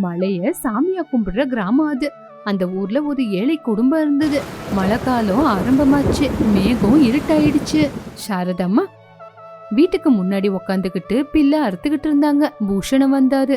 மலைய சாமியா கும்பிடுற கிராமம் அது. அந்த ஊர்ல ஒரு ஏழை குடும்பம் இருந்தது. மழை காலம் ஆரம்பமாச்சு. மேகம் இருட்டாயிடுச்சு. சாரதம்மா வீட்டுக்கு முன்னாடி உக்காந்துக்கிட்டு பிள்ளை அறுத்துக்கிட்டு இருந்தாங்க. பூஷணம் வந்தாரு.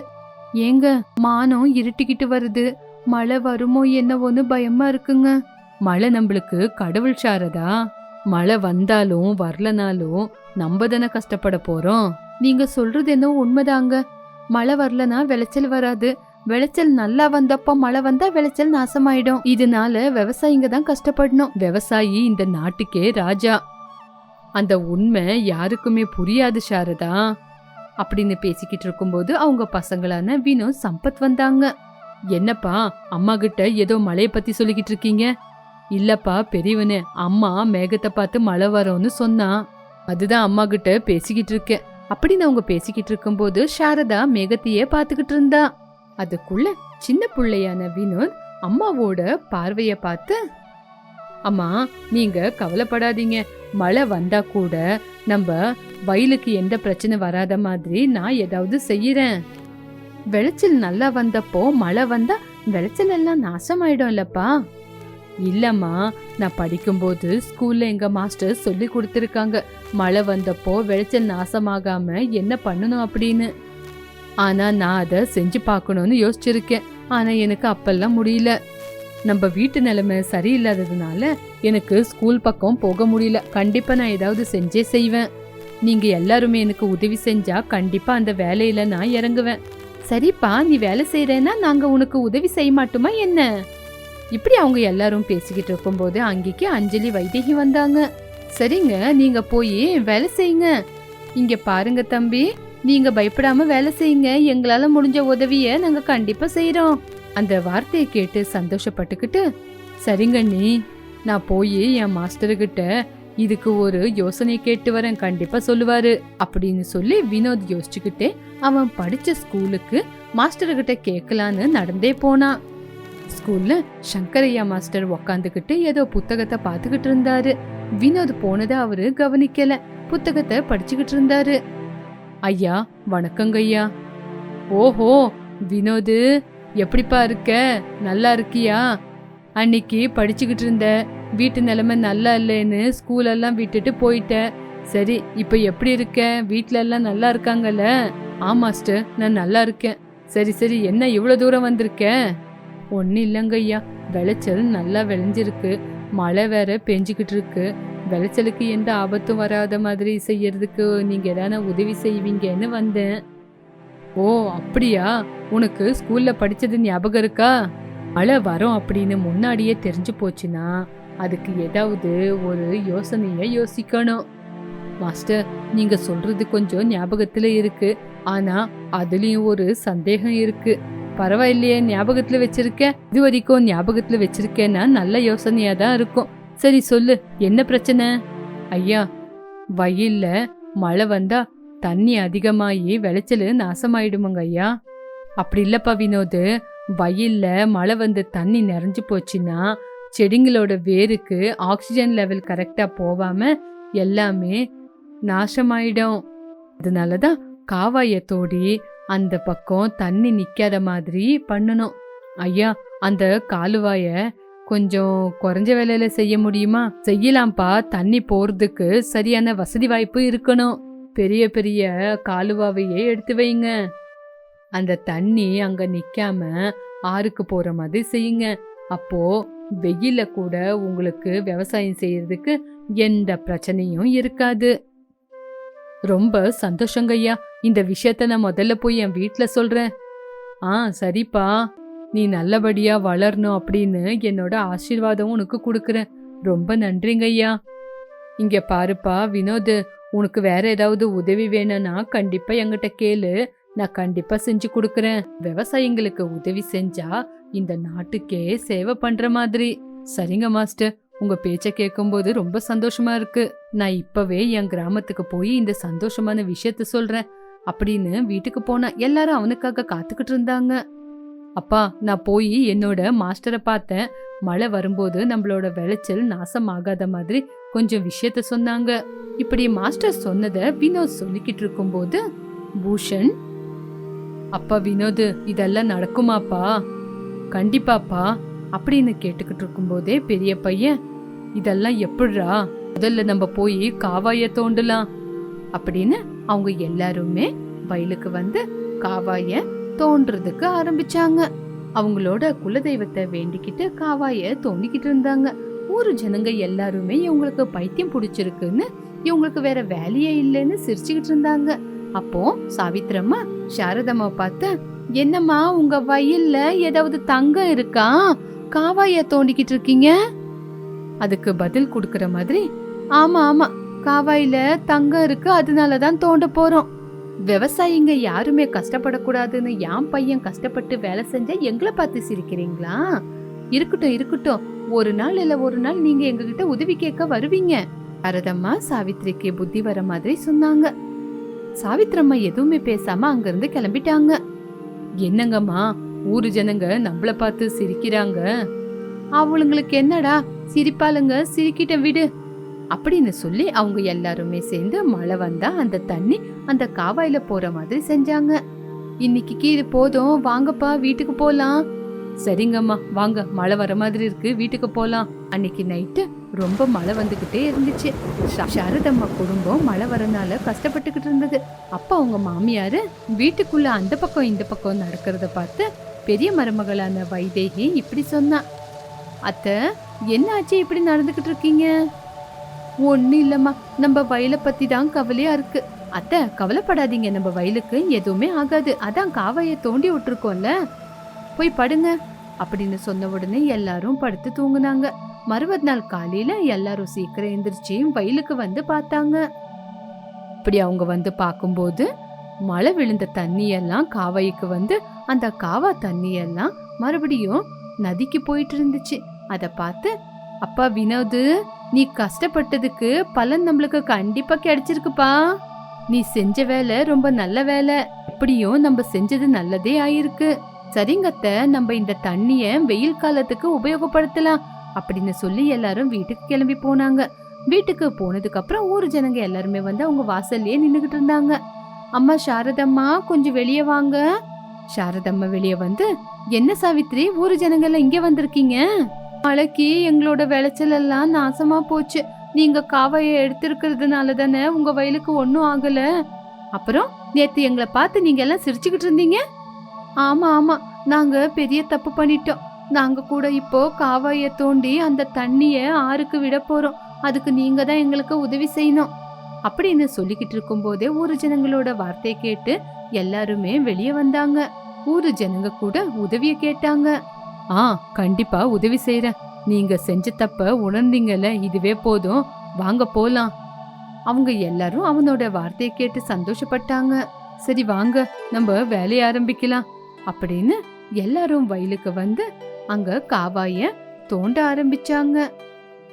ஏங்க மானம் இருட்டிக்கிட்டு வருது. மழை வருமோ என்னவோன்னு பயமா இருக்குங்க. மழை நம்மளுக்கு கடவுள் சாரதா. மழை வந்தாலும் வரலனாலும் நம்ம தானே கஷ்டப்பட போறோம். நீங்க சொல்றது என்ன உண்மைதாங்க. மழை வரலனா விளைச்சல் வராது. விளைச்சல் நல்லா வந்தப்போ மழை வந்தா விளைச்சல் நாசமாயிடும். இதனால விவசாயிங்க தான் கஷ்டப்படணும். விவசாயி இந்த நாட்டுக்கே ராஜா. அந்த உண்மை யாருக்குமே புரியாது சாரதா. அப்படின்னு பேசிக்கிட்டு இருக்கும்போது அவங்க பசங்களான வினோத் சம்பத் வந்தாங்க. என்னப்பா அம்மா கிட்ட ஏதோ மழைய பத்தி சொல்லிக்கிட்டு இருக்கீங்க? இல்லப்பா பெரியவனு. அம்மா மேகத்தை பார்த்து மழை வரும்னு சொன்னான் அதுதான் அம்மா கிட்ட பேசிக்கிட்டு இருக்கேன். அப்படின்னு அவங்க பேசிக்கிட்டு இருக்கும்போது சாரதா மேகத்தையே பார்த்துக்கிட்டு இருந்தா. அதுக்குள்ள சின்ன பிள்ளையான வினோத் அம்மாவோட பார்வைய பார்த்து அம்மா நீங்க கவலைப்படாதீங்க. மழை வந்தா கூட நம்ம வயலுக்கு எந்த பிரச்சனை வராத மாதிரி நான் ஏதாவது செய்யறேன். விளைச்சல் நல்லா வந்தப்போ மழை வந்தா விளைச்சல் எல்லாம் நாசமாயிடும் இல்லப்பா இல்லம்மா நான் படிக்கும்போது ஸ்கூல்ல எங்க மாஸ்டர் சொல்லி கொடுத்துருக்காங்க. மழை வந்தப்போ விளைச்சல் நாசமாகாம என்ன பண்ணணும் அப்படின்னு. ஆனால் நான் அதை செஞ்சு பார்க்கணும்னு யோசிச்சிருக்கேன். ஆனால் எனக்கு அப்பெல்லாம் முடியல. நம்ம வீட்டு நிலைமை சரியில்லாததுனால எனக்கு ஸ்கூல் பக்கம் போக முடியல. கண்டிப்பாக நான் ஏதாவது செஞ்சே செய்வேன். நீங்கள் எல்லாருமே எனக்கு உதவி செஞ்சால் கண்டிப்பாக அந்த வேலையில் நான் இறங்குவேன். சரிப்பா நீ வேலை செய்கிறேன்னா நாங்கள் உனக்கு உதவி செய்ய மாட்டோமா என்ன? இப்படி அவங்க எல்லாரும் பேசிக்கிட்டு இருக்கும்போது அங்கேக்கு அஞ்சலி வைதேகி வந்தாங்க. சரிங்க நீங்கள் போய் வேலை செய்யுங்க. இங்கே பாருங்க தம்பி. நீங்க பயப்படாம வேலை செய்யுங்க. எங்களால முடிஞ்ச உதவிய நாங்க கண்டிப்பா செய்யறோம் அந்த வார்த்தையை கேட்டு சந்தோஷப்பட்டுக்கிட்டு சரிங்க நீ நான் போய் என் மாஸ்டர்கிட்ட இதுக்கு ஒரு யோசனை கேட்டு வரேன் கண்டிப்பா சொல்லுவாரு அப்படின்னு சொல்லி வினோத் யோசிச்சுக்கிட்டே அவன் படிச்ச ஸ்கூலுக்கு மாஸ்டர்கிட்ட கேட்கலான்னு நடந்தே போனான் ஸ்கூல்ல சங்கரையா மாஸ்டர் உக்காந்துக்கிட்டு ஏதோ புத்தகத்தை பார்த்துக்கிட்டு இருந்தாரு. வினோத் போனதை அவரு கவனிக்கல. புத்தகத்தை படிச்சுக்கிட்டு இருந்தாரு. ஐயா வணக்கங்க ஐயா. ஓஹோ வினோது எப்படிப்பா இருக்க? நல்லா இருக்கியா? அன்னைக்கு படிச்சுக்கிட்டு இருந்த வீட்டு நிலைமை நல்லா இல்லைன்னு ஸ்கூலெல்லாம் விட்டுட்டு போயிட்ட. சரி இப்போ எப்படி இருக்க? வீட்டிலெல்லாம் எல்லாம் நல்லா இருக்காங்கல்ல? ஆ மாஸ்டர் நான் நல்லா இருக்கேன். சரி சரி என்ன இவ்வளோ தூரம் வந்திருக்க? ஒன்றும் இல்லைங்க ஐயா. விளைச்சல் நல்லா விளைஞ்சிருக்கு. மழை வேற பெஞ்சிக்கிட்டு இருக்கு. விளைச்சலுக்கு எந்த ஆபத்தும் வராத மாதிரி செய்யறதுக்கு நீங்க எதான உதவி செய்வீங்கன்னு வந்தேன். ஓ அப்படியா? உனக்கு ஸ்கூல்ல படிச்சது ஞாபகம் இருக்கா? மழை வரும் அப்படின்னு முன்னாடியே தெரிஞ்சு போச்சுன்னா அதுக்கு ஏதாவது ஒரு யோசனைய யோசிக்கணும். மாஸ்டர் நீங்க சொல்றது கொஞ்சம் ஞாபகத்துல இருக்கு. ஆனா அதுலயும் ஒரு சந்தேகம் இருக்கு. பரவாயில்லையே ஞாபகத்துல வச்சிருக்க இது வரைக்கும் ஞாபகத்துல வச்சிருக்கேன்னா நல்ல யோசனையா தான் இருக்கும். சரி சொல்லு என்ன பிரச்சனை? ஐயா வயல்ல மழை வந்தா தண்ணி அதிகமாகி விளைச்சல் நாசமாயிடுமாங்க ஐயா. அப்படி இல்லப்பா வினோது வயல்ல மழை வந்து தண்ணி நிறைஞ்சு போச்சுன்னா செடிங்களோட வேருக்கு ஆக்சிஜன் லெவல் கரெக்டாக போகாம எல்லாமே நாசமாயிடும். அதனால தான் காவாயை தோடி அந்த பக்கம் தண்ணி நிற்காத மாதிரி பண்ணணும். ஐயா அந்த காலுவாயை கொஞ்சம் குறைஞ்ச வேலையில செய்ய முடியுமா? செய்யலாம்ப்பா. தண்ணி போறதுக்கு சரியான வசதி வாய்ப்பு இருக்கணும். பெரிய பெரிய காலுவாவையே எடுத்து வைங்க. அந்த தண்ணி அங்க நிக்காம ஆறுக்கு போற மாதிரி செய்யுங்க. அப்போ வெயில கூட உங்களுக்கு விவசாயம் செய்யறதுக்கு எந்த பிரச்சனையும் இருக்காது. ரொம்ப சந்தோஷங்கய்யா. இந்த விஷயத்த நான் முதல்ல போய் என் வீட்டில் சொல்றேன். ஆ சரிப்பா. நீ நல்லபடியா வளரணும் அப்படின்னு என்னோட ஆசீர்வாதம் உனக்கு கொடுக்குறேன். ரொம்ப நன்றிங்க ஐயா. இங்க பாருப்பா வினோத் உனக்கு வேற ஏதாவது உதவி வேணும்னா கண்டிப்பா என்கிட்ட கேளு. நான் கண்டிப்பா செஞ்சு கொடுக்குறேன். விவசாயிங்களுக்கு உதவி செஞ்சா இந்த நாட்டுக்கே சேவை பண்ற மாதிரி. சரிங்க மாஸ்டர். உங்க பேச்ச கேட்கும்போது ரொம்ப சந்தோஷமா இருக்கு. நான் இப்பவே என் கிராமத்துக்கு போய் இந்த சந்தோஷமான விஷயத்த சொல்றேன். அப்படின்னு வீட்டுக்கு போனா எல்லாரும் அவனுக்காக காத்துக்கிட்டு இருந்தாங்க. அப்பா நான் போய் என்னோட மாஸ்டரை பார்த்தேன். மழை வரும்போது நம்மளோட விளைச்சல் நாசமாகாத மாதிரி கொஞ்சம் விஷயத்த சொன்னாங்க. இப்படி மாஸ்டர் சொன்னதை வினோத் சொல்லிக்கிட்டு இருக்கும்போது பூஷன் அப்பா வினோத் இதெல்லாம் நடக்குமாப்பா? கண்டிப்பாப்பா அப்படின்னு கேட்டுக்கிட்டு இருக்கும்போதே பெரிய பையன் இதெல்லாம் எப்படிரா முதல்ல நம்ம போய் காவாய தோண்டலாம் அப்படின்னு அவங்க எல்லாருமே வயலுக்கு வந்து காவாய தோன்றதுக்கு ஆரம்பிச்சாங்க. அவங்களோட குலதெய்வத்தை வேண்டிக்கிட்டு காவாய தோண்டிக்கிட்டு இருந்தாங்க. ஊர் ஜனங்க எல்லாருமே இவங்களுக்கு பைத்தியம் பிடிச்சிருக்குன்னு இவங்களுக்கு வேற வேலையே இல்லைன்னு சிரிச்சுக்கிட்டு இருந்தாங்க. அப்போ சாவித்திரம்மா சாரதம்மா பார்த்து என்னம்மா உங்க வயல்ல ஏதாவது தங்கம் இருக்கா? காவாய தோண்டிக்கிட்டு இருக்கீங்க? அதுக்கு பதில் கொடுக்கற மாதிரி ஆமா ஆமா காவாயில தங்கம் இருக்கு அதனால தான் தோண்ட போறோம். விவசாயிங்க யாருமே கஷ்டப்படக்கூடாதுன்னு என் பையன் கஷ்டப்பட்டு வேலை செஞ்சா எங்களை பார்த்து சிரிக்கிறீங்களா? இருக்கட்டும் இருக்கட்டும். ஒரு நாள் இல்ல ஒரு நாள் நீங்க எங்ககிட்ட உதவி கேட்க வருவீங்க. பரதம்மா சாவித்திரிக்கு புத்தி வர மாதிரி சொன்னாங்க. சாவித்திரம்மா எதுவுமே பேசாம அங்கிருந்து கிளம்பிட்டாங்க. என்னங்கம்மா ஊரு ஜனங்க நம்மள பார்த்து சிரிக்கிறாங்க. அவளுங்களுக்கு என்னடா சிரிப்பாளுங்க சிரிக்கிட்ட விடு. அப்படின்னு சொல்லி அவங்க எல்லாருமே சேர்ந்து மழை வந்தா அந்த தண்ணி அந்த காவாயில போற மாதிரி செஞ்சாங்க. இன்னைக்கு கீழே போதும் வாங்கப்பா வீட்டுக்கு போலாம். சரிங்கம்மா வாங்க மழை வர மாதிரி இருக்கு வீட்டுக்கு போலாம். அன்னைக்கு நைட்டு ரொம்ப மழை வந்துகிட்டே இருந்துச்சு. சாரதம்மா குடும்பம் மழை வரனால கஷ்டப்பட்டுக்கிட்டு இருந்தது. அப்ப அவங்க மாமியாரு வீட்டுக்குள்ள அந்த பக்கம் இந்த பக்கம் நடக்கிறத பார்த்து பெரிய மருமகளான வைதேகி இப்படி சொன்னா. அத்தை என்ன ஆச்சு இப்படி நடந்துகிட்டு இருக்கீங்க? ஒன்றும் இல்லைம்மா. நம்ம வயலை பற்றி தான் கவலையாக இருக்குது அத்தை கவலைப்படாதீங்க. நம்ம வயலுக்கு எதுவுமே ஆகாது. அதான் காவாயை தோண்டி விட்டுருக்கோம்ல. போய் படுங்க. அப்படின்னு சொன்ன உடனே எல்லாரும் படுத்து தூங்குனாங்க. மறுபது நாள் காலையில எல்லாரும் சீக்கிரம் எந்திரிச்சு வயலுக்கு வந்து பார்த்தாங்க. இப்படி அவங்க வந்து பார்க்கும்போது மழை விழுந்த தண்ணியெல்லாம் காவாய்க்கு வந்து அந்த காவா தண்ணியெல்லாம் மறுபடியும் நதிக்கு போயிட்டு இருந்துச்சு. அதை பார்த்து அப்பா வினோது நீ கஷ்டப்பட்டதுக்கு பலன் நம்மளுக்கு கண்டிப்பா கிடைச்சிருக்குப்பா. நீ செஞ்ச வேலை ரொம்ப நல்ல வேலை. எப்படியும் நம்ம செஞ்சது நல்லதே ஆயிருக்கு. சரிங்க அத்தை நம்ம இந்த தண்ணிய வெயில் காலத்துக்கு உபயோகப்படுத்தலாம் அப்படின்னு சொல்லி எல்லாரும் வீட்டுக்கு கிளம்பி போனாங்க. வீட்டுக்கு போனதுக்கு அப்புறம் ஊர் ஜனங்க எல்லாருமே வந்து அவங்க வாசல்லயே நின்றுகிட்டு இருந்தாங்க. அம்மா சாரதம்மா கொஞ்சம் வெளியே வாங்க. சாரதம்மா வெளியே வந்து என்ன சாவித்ரி ஊர் ஜனங்கள்லாம் இங்கே வந்திருக்கீங்க? மழைக்கு எங்களோட விளைச்சல் எல்லாம் நாசமா போச்சு. நீங்க காவாயை எடுத்திருக்கிறதுனால தானே உங்க வயலுக்கு ஒன்றும் ஆகல. அப்புறம் நேத்து எங்களை பார்த்து நீங்க எல்லாம் சிரிச்சுக்கிட்டு இருந்தீங்க? ஆமா ஆமா. நாங்க பெரிய தப்பு பண்ணிட்டோம். நாங்க கூட இப்போ காவாயை தோண்டி அந்த தண்ணிய ஆறுக்கு விட போறோம். அதுக்கு நீங்க தான் எங்களுக்கு உதவி செய்யணும். அப்படின்னு சொல்லிக்கிட்டு இருக்கும்போதே ஊரு ஜனங்களோட வார்த்தையை கேட்டு எல்லாருமே வெளியே வந்தாங்க. ஊரு ஜனங்க கூட உதவியை கேட்டாங்க. ஆ கண்டிப்பா உதவி செய்யறேன் நீங்க செஞ்ச தப்ப உணர்ந்தீங்கல்ல இதுவே போதும். வாங்க போலாம். அவங்க எல்லாரும் அவனோட வார்த்தையை கேட்டு சந்தோஷப்பட்டாங்க. சரி வாங்க நம்ம வேலையை ஆரம்பிக்கலாம். அப்படின்னு எல்லாரும் வயலுக்கு வந்து அங்க காவாய தோண்ட ஆரம்பிச்சாங்க.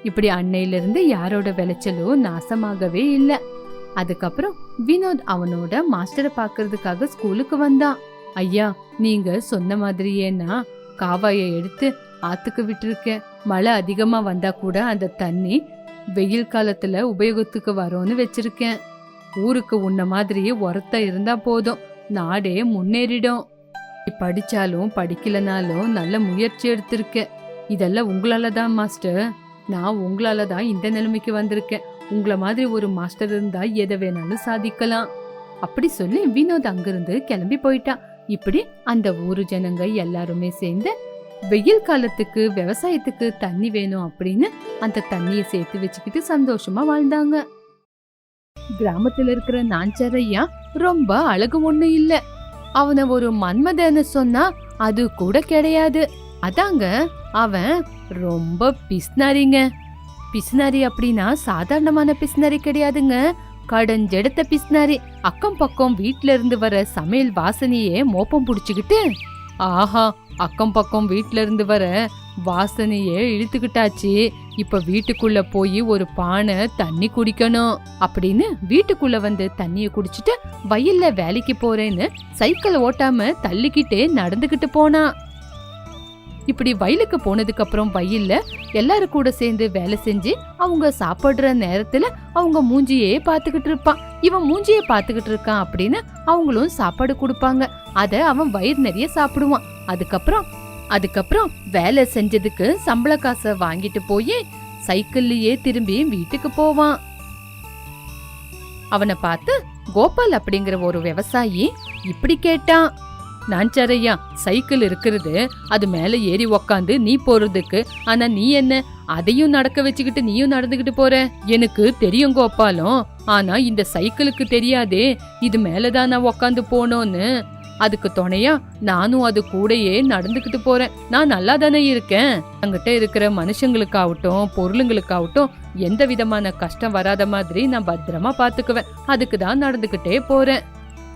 இப்படி அன்னையில இருந்து யாரோட விளைச்சலும் நாசமாகவே இல்ல. அதுக்கப்புறம் வினோத் அவனோட மாஸ்டரை பார்க்கறதுக்காக ஸ்கூலுக்கு வந்தான். ஐயா நீங்க சொன்ன மாதிரியேனா காவாயை எடுத்து ஆத்துக்கு விட்டுருக்கேன். மழை அதிகமா வந்தா கூட அந்த தண்ணி வெயில் காலத்துல உபயோகத்துக்கு வரும்னு வச்சிருக்கேன். ஊருக்கு உன்ன மாதிரி ஒருத்த இருந்தா போதும். நாடே முன்னேறிடும். படித்தாலும் படிச்சாலும் படிக்கலனாலும் நல்ல முயற்சி எடுத்திருக்கேன். இதெல்லாம் உங்களால தான் மாஸ்டர். நான் உங்களால தான் இந்த நிலைமைக்கு வந்திருக்கேன். உங்களை மாதிரி ஒரு மாஸ்டர் இருந்தா எதை வேணாலும் சாதிக்கலாம். அப்படி சொல்லி வினோத் அங்கிருந்து கிளம்பி போயிட்டான் இப்படி அந்த ஊரு ஜனங்க எல்லாருமே சேர்ந்து வெயில் காலத்துக்கு விவசாயத்துக்கு தண்ணி வேணும் அப்படின்னு அந்த தண்ணியை சேர்த்து வச்சுக்கிட்டு சந்தோஷமா வாழ்ந்தாங்க. கிராமத்துல இருக்கிற நாஞ்சரையா ரொம்ப அழகு ஒண்ணு இல்ல. அவனை ஒரு மன்மதன்னு சொன்னா அது கூட கிடையாது. அதாங்க அவன் ரொம்ப பிஸ்னாரிங்க. பிஸ்னாரி அப்படின்னா சாதாரணமான பிஸ்னாரி கிடையாதுங்க. கடஞ்செடுத்த பிசினாரு அக்கம் பக்கம் வீட்ல இருந்து வர சமையல் வாசனையே மோப்பம் புடிச்சுக்கிட்டு ஆஹா அக்கம் பக்கம் வீட்ல இருந்து வர வாசனையே இழுத்துக்கிட்டாச்சு. இப்ப வீட்டுக்குள்ள போய் ஒரு பானை தண்ணி குடிக்கணும் அப்படின்னு வீட்டுக்குள்ள வந்து தண்ணிய குடிச்சிட்டு வயல்ல வேலைக்கு போறேன்னு சைக்கிள் ஓட்டாம தள்ளிக்கிட்டே நடந்துகிட்டு போனான் இப்படி வயலுக்கு போனதுக்கு அப்புறம் வயல்ல எல்லாரும் கூட சேர்ந்து வேலை செஞ்சு அவங்க சாப்பிடுற நேரத்துல அவங்க மூஞ்சியே பாத்துக்கிட்டு இருப்பான். இவன் மூஞ்சியே பாத்துக்கிட்டு இருக்கான் அப்படின்னு அவங்களும் சாப்பாடு கொடுப்பாங்க. அத அவன் வயிறு நிறைய சாப்பிடுவான். அதுக்கப்புறம் அதுக்கப்புறம் வேலை செஞ்சதுக்கு சம்பள காசை வாங்கிட்டு போய் சைக்கிள்லயே திரும்பி வீட்டுக்கு போவான். அவனை பார்த்து கோபால் அப்படிங்கிற ஒரு விவசாயி இப்படி கேட்டான். நான் சரையா சைக்கிள் இருக்கிறது அது மேல ஏறி உக்காந்து நீ போறதுக்கு. ஆனா நீ என்ன? அதையும் நடக்க வச்சுக்கிட்டு நீயும் நடந்துகிட்டு போற? எனக்கு தெரியும் கோபாலம். ஆனா இந்த சைக்கிளுக்கு தெரியாதே இது மேலதான் நான் உக்காந்து போனோன்னு. அதுக்கு துணையா நானும் அது கூடயே நடந்துகிட்டு போறேன். நான் நல்லா தானே இருக்கேன். அங்கிட்ட இருக்கிற மனுஷங்களுக்காகட்டும் பொருளுங்களுக்காகட்டும் எந்த விதமான கஷ்டம் வராத மாதிரி நான் பத்திரமா பாத்துக்குவேன். அதுக்கு தான் நடந்துகிட்டே போறேன்.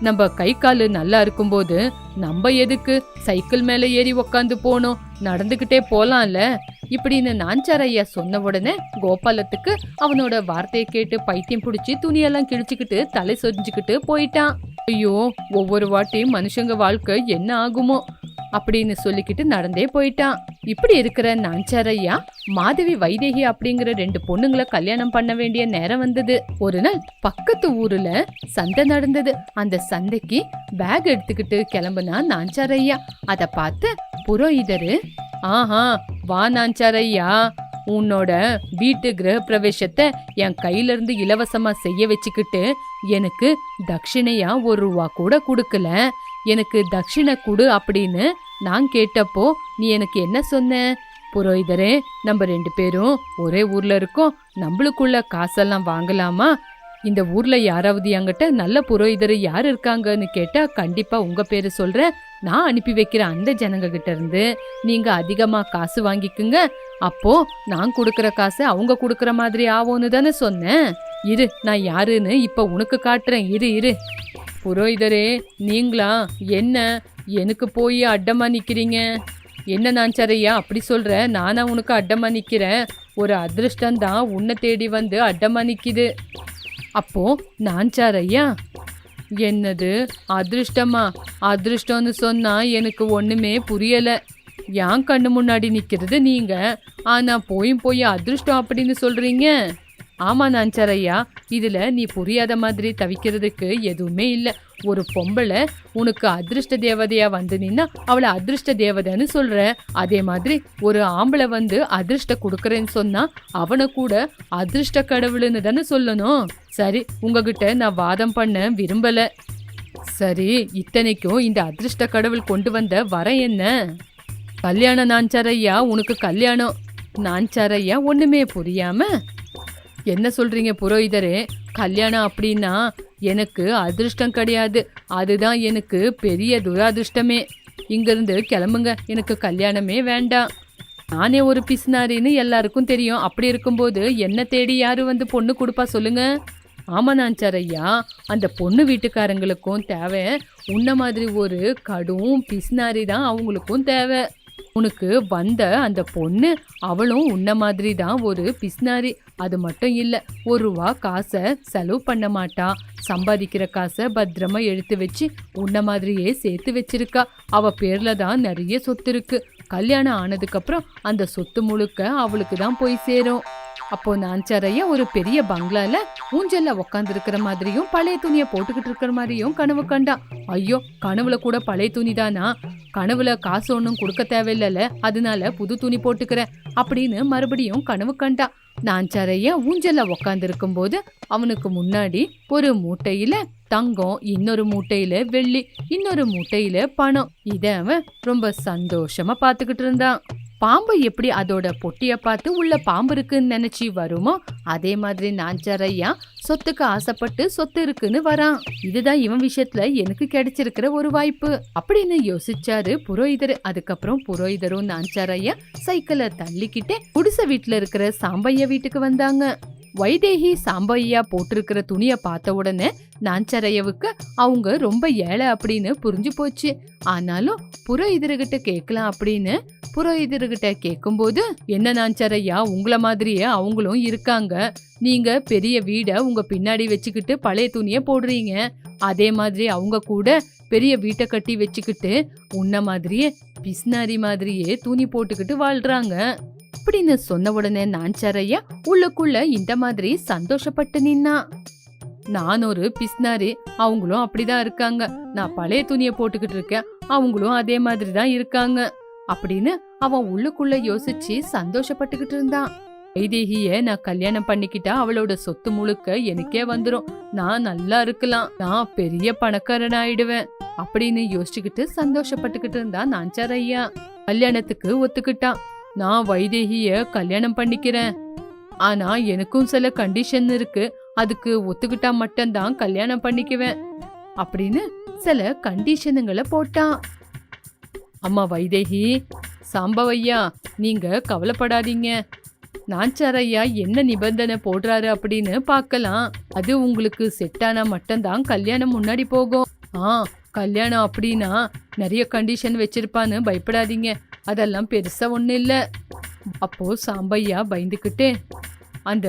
நம்ம கை காலு நல்லா இருக்கும்போது நம்ம எதுக்கு சைக்கிள் மேலே ஏறி உக்காந்து போனோம் நடந்துக்கிட்டே போலாம்ல? இப்படின்னு நாஞ்சார் ஐயா சொன்ன உடனே கோபாலத்துக்கு அவனோட வார்த்தையை கேட்டு பைத்தியம் பிடிச்சி துணியெல்லாம் கிழிச்சுக்கிட்டு தலை சொரிஞ்சுக்கிட்டு போயிட்டான். ஐயோ ஒவ்வொரு வாட்டியும் மனுஷங்க வாழ்க்கை என்ன ஆகுமோ? அப்படின்னு சொல்லிக்கிட்டு நடந்தே போயிட்டான். இப்படி இருக்கிற நாஞ்சாரையா மாதவி வைதேகி அப்படிங்கிற ரெண்டு பொண்ணுங்களை கல்யாணம் பண்ண வேண்டிய நேரம் வந்தது. ஒரு நாள் பக்கத்து ஊர்ல சந்தை நடந்தது. அந்த சந்தைக்கு பேக் எடுத்துக்கிட்டு கிளம்புனா நாஞ்சாரையா அத பார்த்து புரோகிதரு ஆஹா வா நாஞ்சாரையா உன்னோட வீட்டு கிரக பிரவேசத்தை என் கையில இருந்து இலவசமா செய்ய வச்சுக்கிட்டு எனக்கு தட்சிணையா ஒரு ரூபா கூட கொடுக்கல. எனக்கு தட்சிணை கொடு அப்படின்னு நான் கேட்டப்போ நீ எனக்கு என்ன சொன்ன? புரோகிதரே நம்ம ரெண்டு பேரும் ஒரே ஊர்ல இருக்கோம். நம்மளுக்குள்ள காசெல்லாம் வாங்கலாமா? இந்த ஊர்ல யாராவது என்கிட்ட நல்ல புரோகிதர் யார் இருக்காங்கன்னு கேட்டா கண்டிப்பா உங்க பேரு சொல்கிறேன் நான் அனுப்பி வைக்கிற அந்த ஜனங்க கிட்ட இருந்து நீங்க அதிகமா காசு வாங்கிக்குங்க. அப்போ நான் கொடுக்கற காசு அவங்க கொடுக்கற மாதிரி ஆவோன்னு தானே சொன்னேன். இரு நான் யாருன்னு இப்ப உனக்கு காட்டுறேன். இரு இரு. புரோகிதரே நீங்களா? என்ன? எனக்கு போய் அட்டமா நிக்கிறீங்க? என்ன நான் நான்சாரையா? அப்படி சொல்ற. நானா உனக்கு அட்டமா நிக்கிறேன். ஒரு அதிர்ஷ்டம் தான் உன்னை தேடி வந்து அட்டமா நிக்குது. அப்போ நான்சாரையா? என்னது? அதிர்ஷ்டமா? அதிர்ஷ்டம்னு சொன்னா எனக்கு ஒண்ணுமே புரியல. என் கண்ணு முன்னாடி நிக்கிறது நீங்க? ஆனா போயும் போய் அதிர்ஷ்டம் அப்படின்னு சொல்றீங்க? ஆமா நான்சாரையா இதுல நீ புரியாத மாதிரி தவிக்கிறதுக்கு எதுவுமே இல்லை. ஒரு பொம்பளை உனக்கு அதிர்ஷ்ட தேவதையா வந்து நின்னா அவளை அதிர்ஷ்ட தேவதைன்னு சொல்ற. அதே மாதிரி ஒரு ஆம்பளை வந்து அதிர்ஷ்ட கொடுக்கறேன்னு சொன்னா அவனை கூட அதிர்ஷ்ட கடவுள்னு தானே சொல்லணும். சரி உங்ககிட்ட நான் வாதம் பண்ண விரும்பல. சரி இத்தனைக்கும் இந்த அதிர்ஷ்ட கடவுள் கொண்டு வந்த வர என்ன? கல்யாணம் நான்சாரையா உனக்கு கல்யாணம். நான்சாரையா ஒண்ணுமே புரியாம என்ன சொல்றீங்க புரோகிதரே? கல்யாணம் அப்படின்னா எனக்கு அதிர்ஷ்டம் கிடையாது. அதுதான் எனக்கு பெரிய துராதிர்ஷ்டமே. இங்கிருந்து கிளம்புங்க. எனக்கு கல்யாணமே வேண்டாம். நானே ஒரு பிசினாரின்னு எல்லாருக்கும் தெரியும். அப்படி இருக்கும்போது என்ன தேடி யாரு வந்து பொண்ணு கொடுப்பா சொல்லுங்க? ஆமா ஐயா. அந்த பொண்ணு வீட்டுக்காரங்களுக்கும் தேவை. உன்ன மாதிரி ஒரு கடும் பிசினாரி தான் அவங்களுக்கும் தேவை. உனக்கு வந்த அந்த பொண்ணு அவளும் உன்ன மாதிரி தான் ஒரு பிஸ்னாரி அது மட்டும் இல்ல ஒரு ரூபா காசை செலவு பண்ண மாட்டா. சம்பாதிக்கிற காசை பத்திரமா எடுத்து வச்சு உன்ன மாதிரியே சேர்த்து வச்சிருக்கா. அவ பேர்ல தான் நிறைய சொத்து இருக்கு. கல்யாணம் ஆனதுக்கு அப்புறம் அந்த சொத்து முழுக்க அவளுக்கு தான் போய் சேரும். அப்போ நான்சாரையா ஒரு பெரிய பங்களால ஊஞ்சல்ல உக்காந்து இருக்கிற மாதிரியும் பழைய துணியை போட்டுக்கிட்டு இருக்கிற மாதிரியும் கனவு கண்டான். ஐயோ கனவுல கூட பழைய துணி தானா கனவுல காசு ஒன்றும் கொடுக்க தேவையில்லல அதனால புது துணி போட்டுக்கிறேன் அப்படின்னு மறுபடியும் கனவு கண்டா நான்சாரையா ஊஞ்சல்ல உக்காந்து இருக்கும்போது அவனுக்கு முன்னாடி ஒரு மூட்டையில தங்கம் இன்னொரு மூட்டையில வெள்ளி இன்னொரு மூட்டையில பணம். இத அவன் ரொம்ப சந்தோஷமா பாத்துக்கிட்டு இருந்தான். பாம்பு எப்படி அதோட பொட்டியை பார்த்து உள்ள பாம்பு இருக்குன்னு நினைச்சு வருமோ அதே மாதிரி நாஞ்சாரையா சொத்துக்கு ஆசைப்பட்டு சொத்து இருக்குன்னு வரான். இதுதான் இவன் விஷயத்துல எனக்கு கிடைச்சிருக்கிற ஒரு வாய்ப்பு. அப்படின்னு யோசிச்சாரு புரோகிதர். அதுக்கப்புறம் புரோகிதரும் நாஞ்சாரையா சைக்கிளை தள்ளிக்கிட்டே குடிசை வீட்டுல இருக்கிற சாம்பையா வீட்டுக்கு வந்தாங்க. வைதேகி சாம்பையா போட்டிருக்கிற துணியை பார்த்த உடனே நாஞ்சரையவுக்கு அவங்க ரொம்ப ஏழை அப்படின்னு புரிஞ்சு போச்சு. ஆனாலும் புரோகிதர்கிட்ட கேட்கலாம் அப்படின்னு புரோகிதர்கிட்ட கேட்கும்போது என்ன நாஞ்சரையா உங்கள மாதிரியே அவங்களும் இருக்காங்க. நீங்க பெரிய வீடை உங்க பின்னாடி வச்சுக்கிட்டு பழைய துணிய போடுறீங்க. அதே மாதிரி அவங்க கூட பெரிய வீட்டை கட்டி வச்சுக்கிட்டு உன்ன மாதிரியே பிஸ்னாரி மாதிரியே துணி போட்டுக்கிட்டு வாழ்றாங்க. அப்படின்னு சொன்ன உடனே நான்சாரையா உள்ளுக்குள்ள இந்த மாதிரி சந்தோஷப்பட்டு நின்னா. நான் ஒரு பிஸ்னாரி அவங்களும் அப்படிதான் இருக்காங்க. நான் பழைய துணியை போட்டுக்கிட்டு இருக்கேன் அவங்களும் அதே மாதிரி தான் இருக்காங்க. அப்படின்னு அவன் உள்ளுக்குள்ள யோசிச்சு சந்தோஷப்பட்டுக்கிட்டு இருந்தான். வைதேகிய நான் கல்யாணம் பண்ணிக்கிட்டா அவளோட சொத்து முழுக்க எனக்கே வந்துரும். நான் நல்லா இருக்கலாம் நான் பெரிய பணக்காரன் ஆயிடுவேன் அப்படின்னு யோசிச்சுக்கிட்டு சந்தோஷப்பட்டுக்கிட்டு இருந்தான் நாஞ்சார் ஐயா கல்யாணத்துக்கு ஒத்துக்கிட்டான். நான் வைதேகிய கல்யாணம் பண்ணிக்கிறேன். ஆனா எனக்கும் சில கண்டிஷன் இருக்கு. அதுக்கு ஒத்துக்கிட்டா மட்டும்தான் கல்யாணம் பண்ணிக்குவேன். அப்படின்னு சில கண்டிஷனுங்களை போட்டான். அம்மா வைதேகி சாம்பவையா நீங்க கவலைப்படாதீங்க. நாஞ்சார் என்ன நிபந்தனை போடுறாரு அப்படின்னு பார்க்கலாம். அது உங்களுக்கு செட் ஆனா மட்டும்தான் கல்யாணம் முன்னாடி போகும். ஆ கல்யாணம் அப்படின்னா நிறைய கண்டிஷன் வச்சிருப்பான்னு பயப்படாதீங்க. அதெல்லாம் பெருசா ஒன்றும் இல்லை. அப்போ சாம்பையா பயந்துக்கிட்டே அந்த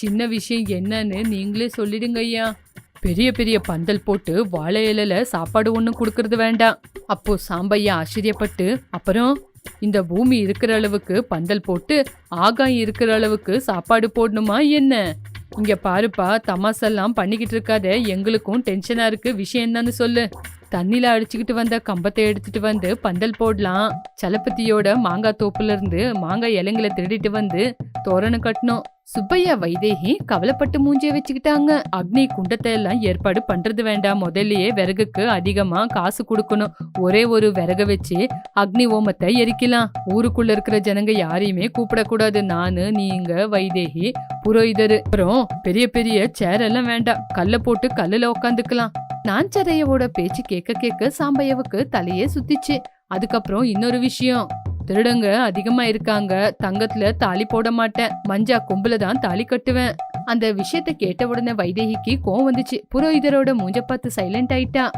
சின்ன விஷயம் என்னன்னு நீங்களே சொல்லிடுங்க ஐயா. பெரிய பெரிய பந்தல் போட்டு வாழை இலையில சாப்பாடு ஒன்றும் கொடுக்கறது வேண்டாம். அப்போ சாம்பையா ஆச்சரியப்பட்டு அப்புறம் இந்த பூமி இருக்கிற அளவுக்கு பந்தல் போட்டு ஆகாயம் இருக்கிற அளவுக்கு சாப்பாடு போடணுமா என்ன? இங்க பாருப்பா தமாசெல்லாம் பண்ணிக்கிட்டு இருக்காத எங்களுக்கும் டென்ஷனா இருக்கு விஷயம் என்னன்னு சொல்லு. தண்ணில அடிச்சுக்கிட்டு வந்த கம்பத்தை எடுத்துட்டு வந்து பந்தல் போடலாம். சலப்பத்தியோட மாங்காய் தோப்புல இருந்து மாங்காய் இலைங்களை திருடிட்டு வந்து தோரணம் கட்டணும். சுப்பையா வைதேகி கவலைப்பட்டு மூஞ்சிய வச்சுக்கிட்டாங்க. அக்னி குண்டத்தை எல்லாம் ஏற்பாடு பண்றது வேண்டாம். முதல்லயே விறகுக்கு அதிகமா காசு கொடுக்கணும். ஒரே ஒரு விறக வச்சு அக்னி ஓமத்தை எரிக்கலாம். ஊருக்குள்ள இருக்கிற ஜனங்க யாரையுமே கூப்பிடக்கூடாது. நானு நீங்க வைதேகி புரோகிதரு. அப்புறம் பெரிய பெரிய சேர் எல்லாம் வேண்டாம். கல்ல போட்டு கல்லுல உட்காந்துக்கலாம். நான்சரையோட பேச்சு கேட்க கேட்க சாம்பையவுக்கு தலையே சுத்திச்சு. அதுக்கப்புறம் இன்னொரு விஷயம். திருடங்க அதிகமா இருக்காங்க தங்கத்துல தாலி போட மாட்டேன். மஞ்சா கொம்புல தான் தாலி கட்டுவேன். அந்த விஷயத்த கேட்ட உடனே வைதேகிக்கு கோவம் வந்துச்சு. புரோகிதரோட மூஞ்ச பார்த்து சைலண்ட் ஆயிட்டான்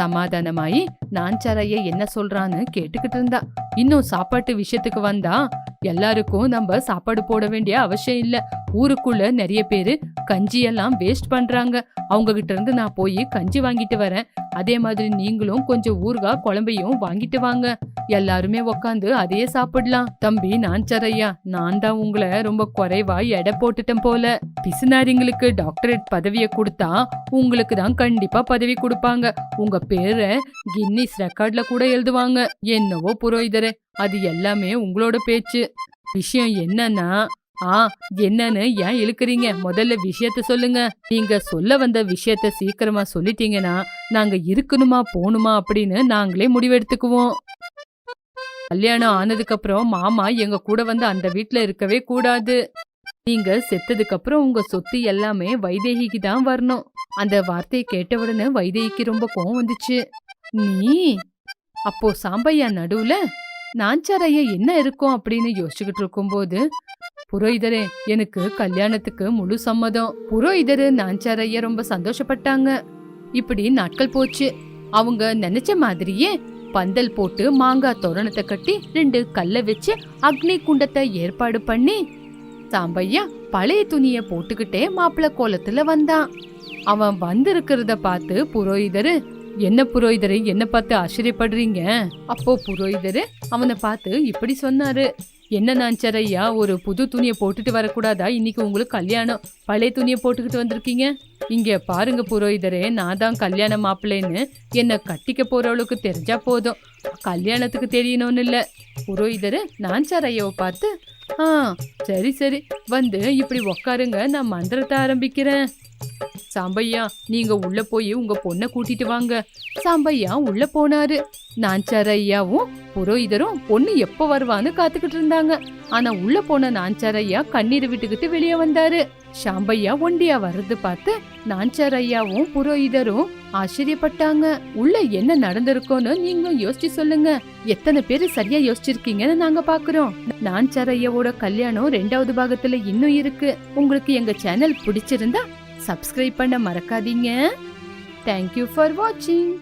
சமாதானமாயி நான்சாரைய என்ன சொல்றான்னு கேட்டுக்கிட்டு இருந்தா. இன்னும் சாப்பாட்டு விஷயத்துக்கு வந்தா எல்லாருக்கும் நம்ம சாப்பாடு போட வேண்டிய அவசியம் இல்ல. ஊருக்குள்ள நிறைய பேரு கஞ்சி எல்லாம் வேஸ்ட் பண்றாங்க. அவங்க கிட்ட இருந்து நான் போய் கஞ்சி வாங்கிட்டு வரேன். அதே மாதிரி நீங்களும் கொஞ்சம் ஊர்கா குழம்பையும் வாங்கிட்டு வாங்க. எல்லாருமே உக்காந்து அதையே சாப்பிடலாம். தம்பி நான் சரையா நான் தான் உங்களை ரொம்ப குறைவா எடை போட்டுட்டேன் போல. பிசுனாரிங்களுக்கு டாக்டரேட் பதவியை கொடுத்தா உங்களுக்கு தான் கண்டிப்பா பதவி கொடுப்பாங்க. உங்க பேரை கின்னிஸ் ரெக்கார்ட்ல கூட எழுதுவாங்க. என்னவோ புரோகிதரே அது எல்லாமே உங்களோட பேச்சு. விஷயம் என்னன்னா ஆ என்னன்னு ஏன் இழுக்கிறீங்க? முதல்ல விஷயத்த சொல்லுங்க. நீங்க சொல்ல வந்த விஷயத்த சீக்கிரமா சொல்லிட்டீங்கன்னா நாங்க இருக்கணுமா போகணுமா அப்படின்னு நாங்களே முடிவெடுத்துக்குவோம். கல்யாணம் ஆனதுக்கு அப்புறம் மாமா எங்க கூட வந்து அந்த வீட்ல இருக்கவே கூடாது. நீங்க செத்ததுக்கு அப்புறம் உங்க சொத்து எல்லாமே வைதேகிக்கு தான் வரணும். அந்த வார்த்தையை கேட்ட உடனே வைதேகிக்கு ரொம்ப கோவம் வந்துச்சு. நீ? அப்போ சாம்பையா நடுவுல நாஞ்சாரைய என்ன இருக்கும் அப்படின்னு யோசிச்சுக்கிட்டு இருக்கும்போது புரோகிதரே எனக்கு கல்யாணத்துக்கு முழு சம்மதம். புரோகிதரு நாஞ்சாரைய ரொம்ப சந்தோஷப்பட்டாங்க. இப்படி நாட்கள் போச்சு. அவங்க நினைச்ச மாதிரியே பந்தல் போட்டு மாங்காய் தோரணத்தை கட்டி ரெண்டு கல்லை வச்சு அக்னி குண்டத்தை ஏற்பாடு பண்ணி சாம்பையா பழைய துணிய போட்டுக்கிட்டே மாப்பிள கோலத்துல வந்தான். அவன் வந்திருக்கிறத பார்த்து புரோகிதரு என்ன புரோகிதரு என்ன பார்த்து ஆச்சரியப்படுறீங்க? அப்போ புரோகிதரு அவனை பார்த்து இப்படி சொன்னாரு. என்ன நான் சரையா ஒரு புது துணியை போட்டுட்டு வரக்கூடாதா? இன்னைக்கு உங்களுக்கு கல்யாணம். பழைய துணியை போட்டுக்கிட்டு வந்திருக்கீங்க. இங்க பாருங்க புரோகிதரே நான் தான் கல்யாண மாப்பிள்ளைன்னு என்னை கட்டிக்க போறவளுக்கு தெரிஞ்சா போதும். கல்யாணத்துக்கு தெரியணும்னு இல்லை. புரோகிதரு நான் ஐயாவை பார்த்து ஆ சரி சரி வந்து இப்படி உக்காருங்க. நான் மந்திரத்தை ஆரம்பிக்கிறேன். சாம்பையா நீங்க உள்ள போய் உங்க பொண்ணை கூட்டிட்டு வாங்க. சாம்பையா உள்ள போனாரு. நாஞ்சார் ஐயாவும் புரோகிதரும் பொண்ணு எப்ப வருவான்னு காத்துக்கிட்டு இருந்தாங்க. ஆனா உள்ள போன நாஞ்சார் ஐயா கண்ணீர் விட்டுக்கிட்டு வெளியே வந்தாரு. சாம்பையா ஒண்டியா வர்றது பார்த்து நாஞ்சார் ஐயாவும் புரோகிதரும் ஆச்சரியப்பட்டாங்க. உள்ள என்ன நடந்திருக்கோன்னு நீங்களும் யோசிச்சு சொல்லுங்க. எத்தனை பேரு சரியா யோசிச்சிருக்கீங்கன்னு நாங்க பாக்குறோம். நாஞ்சார் ஐயாவோட கல்யாணம் ரெண்டாவது பாகத்துல இன்னும் இருக்கு. உங்களுக்கு எங்க சேனல் பிடிச்சிருந்தா சப்ஸ்கிரைப் பண்ண மறக்காதீங்க. தேங்க்யூ ஃபார் வாட்சிங்